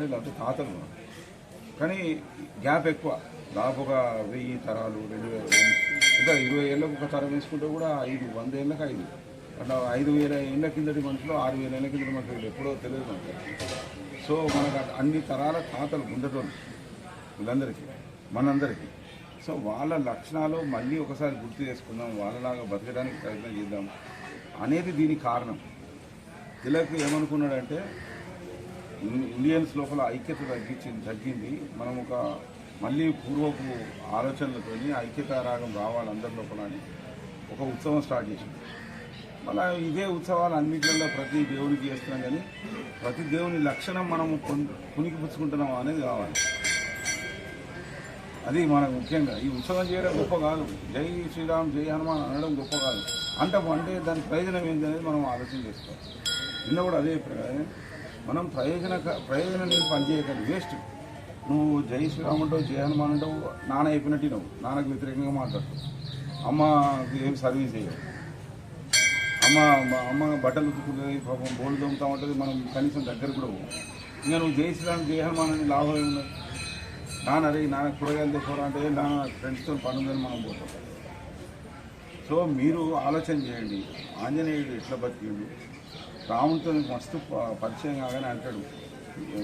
వీళ్ళంతా తాతలు కానీ గ్యాప్ ఎక్కువ. దాదాపు ఒక వెయ్యి తరాలు రెండు వేల ఇంకా ఇరవై ఏళ్ళకు ఒక తరం వేసుకుంటే కూడా ఐదు వంద ఏళ్ళకి ఐదు. అట్లా ఐదు వేల ఏళ్ళ కిందటి మనుషులు ఆరు వేల ఏళ్ళ కిందటి మనుషులు ఎప్పుడో తెలియదు మనకి. సో మనకు అన్ని తరాల తాతలు ఉండటం వీళ్ళందరికీ మనందరికీ. సో వాళ్ళ లక్షణాలు మళ్ళీ ఒకసారి గుర్తు చేసుకుందాం వాళ్ళలాగా బతకడానికి ప్రయత్నం చేద్దాం అనేది దీని కారణం. తిలక్ ఏమనుకున్నాడంటే ఇండియన్స్ లోపల ఐక్యత తగ్గించింది తగ్గింది. మనం ఒక మళ్ళీ పూర్వపు ఆలోచనలతోని ఐక్యత రాగం రావాలి అందరి లోపల అని ఒక ఉత్సవం స్టార్ట్ చేసింది. మళ్ళీ ఇదే ఉత్సవాలు అన్నింటిలో ప్రతి దేవుడికి చేస్తున్నాం కానీ ప్రతి దేవుని లక్షణం మనం పుణికి పుచ్చుకుంటున్నాం అనేది కావాలి. అది మనకు ముఖ్యంగా. ఈ ఉత్సవం చేయడం గొప్ప కాదు. జై శ్రీరామ్ జై హనుమాన్ అనడం గొప్ప కాదు. అంటే అంటే దాని ప్రయోజనం ఏంటి అనేది మనం ఆలోచన చేసుకోవాలి. నిన్న కూడా అదే చెప్పాను. మనం ప్రయోజన ప్రయోజనం నేను పనిచేయకండి వేస్ట్. నువ్వు జై శ్రీరామ్ అంటావు జై హనుమాన్ అంటావు నాన్న అయిపోయినట్టు నువ్వు నాన్నకు వ్యతిరేకంగా మాట్లాడతావు. అమ్మ ఏం సర్వీస్ చేయవు. అమ్మ అమ్మ బట్టలు ఉతుకుంటుంది పాపం బోళ్ళు దొంగతా ఉంటుంది మనం కనీసం దగ్గర కూడా పోవు ఇంకా నువ్వు జై శ్రీరామ్ జై హనుమాన్ అని లాభం ఏమున్నది? నాన్న అడిగి నాన్న కూరగాయలు తీసుకోవాలంటే అంటే నాన్న ఫ్రెండ్స్తో పండుగని మనం పోతాం. సో మీరు ఆలోచన చేయండి ఆంజనేయుడు ఎట్లా బతికిండు? రాముడితో మస్తు పరిచయం కాగానే అంటాడు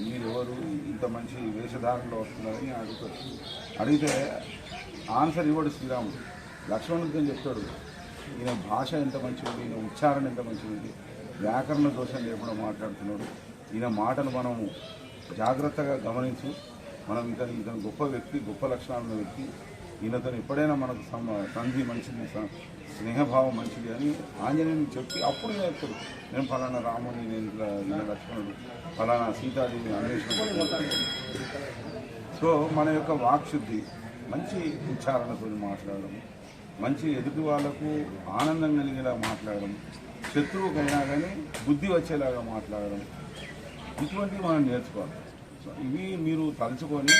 మీరు ఎవరు ఇంత మంచి వేషధారణలో వస్తున్నారని అడుగుతారు అడిగితే. ఆన్సర్ ఇవ్వడు శ్రీరాముడు. లక్ష్మణుడితో చెప్తాడు ఈయన భాష ఎంత మంచిది ఈయన ఉచ్చారణ ఎంత మంచిది వ్యాకరణ దోషం లేకుండా మాట్లాడుతున్నాడు. ఈయన మాటలు మనము జాగ్రత్తగా గమనించు మనం ఇతను ఇతను గొప్ప వ్యక్తి గొప్ప లక్షణాలు ఉన్న వ్యక్తి. ఈయనతో ఎప్పుడైనా మనకు సంధి మంచిది స్నేహభావం మంచిది అని ఆంజనేయుని చెప్పి అప్పుడు నేను చెప్తాడు నేను ఫలానా రాముని నేను ఇట్లా ఈయన లక్ష్మణుడు ఫలానా సీతాదేవి అన్వేషణ సో మన యొక్క వాక్శుద్ధి మంచి ఉచ్చారణతో మాట్లాడడం మంచి ఎదుటి వాళ్ళకు ఆనందం కలిగేలా మాట్లాడడం శత్రువుకైనా కానీ బుద్ధి వచ్చేలాగా మాట్లాడడం ఇటువంటివి మనం నేర్చుకోవాలి. ఇవి మీరు తలుచుకొని